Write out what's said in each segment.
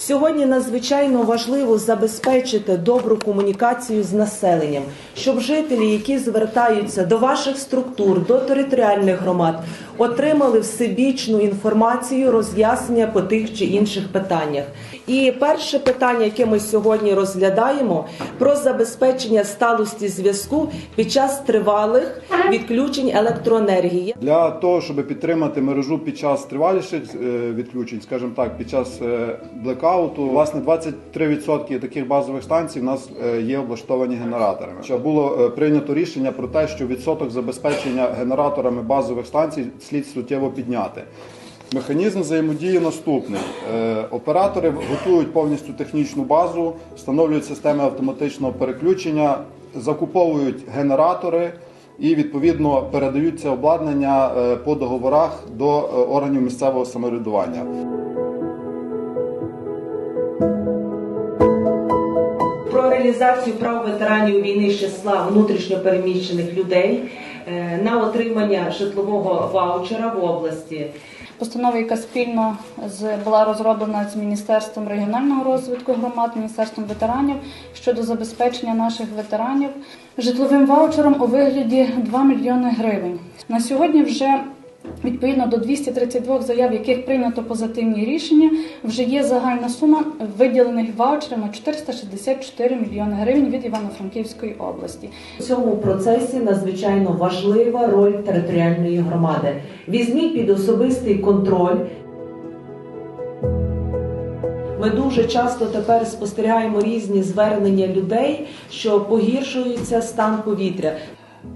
Сьогодні надзвичайно важливо забезпечити добру комунікацію з населенням, щоб жителі, які звертаються до ваших структур, до територіальних громад, отримали всебічну інформацію, роз'яснення по тих чи інших питаннях. І перше питання, яке ми сьогодні розглядаємо, про забезпечення сталості зв'язку під час тривалих відключень електроенергії. Для того, щоб підтримати мережу під час триваліших е, відключень, скажімо так, під час е, блекауту, власне, 23% таких базових станцій в нас е, є облаштовані генераторами. Що було е, прийнято рішення про те, що відсоток забезпечення генераторами базових станцій слід суттєво підняти. Механізм взаємодії наступний: Е, оператори готують повністю технічну базу, встановлюють системи автоматичного переключення, закуповують генератори і відповідно передають це обладнання по договорах до органів місцевого самоврядування. Про реалізацію прав ветеранів війни з числа внутрішньопереміщених людей е, на отримання житлового ваучера в області. Постанова, яка спільно з була розроблена з Міністерством регіонального розвитку громад, Міністерством ветеранів щодо забезпечення наших ветеранів житловим ваучером у вигляді 2 мільйони гривень. На сьогодні вже відповідно до 232 заяв, яких прийнято позитивні рішення, вже є загальна сума виділених ваучерів на 464 мільйони гривень від Івано-Франківської області. У цьому процесі надзвичайно важлива роль територіальної громади. Візьміть під особистий контроль. Ми дуже часто тепер спостерігаємо різні звернення людей, що погіршується стан повітря.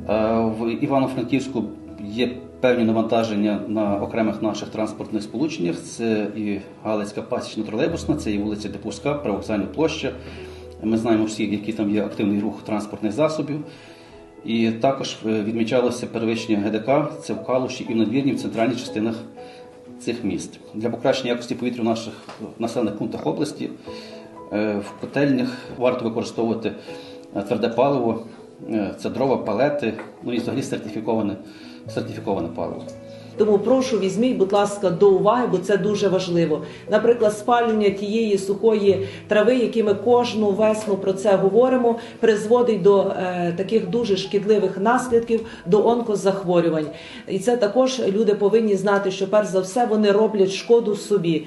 Е, В Івано-Франківську є певні навантаження на окремих наших транспортних сполученнях. Це і Галицька пасічна тролейбусна, це і вулиця Депуска, Привокзальна площа. Ми знаємо всі, який там є активний рух транспортних засобів. І також е, відмічалося перевищення ГДК, це в Калуші і в надвірні в центральних частинах цих міст. Для покращення якості повітря в наших населених пунктах області е, в котельнях варто використовувати е, тверде паливо, це дрова, палети, ну і взагалі сертифіковане, сертифіковане паливо. Тому прошу візьміть, будь ласка, до уваги, бо це дуже важливо. Наприклад, спалювання тієї сухої трави, які ми кожну весну про це говоримо, призводить до е, таких дуже шкідливих наслідків, до онкозахворювань. І це також люди повинні знати, що перш за все вони роблять шкоду собі.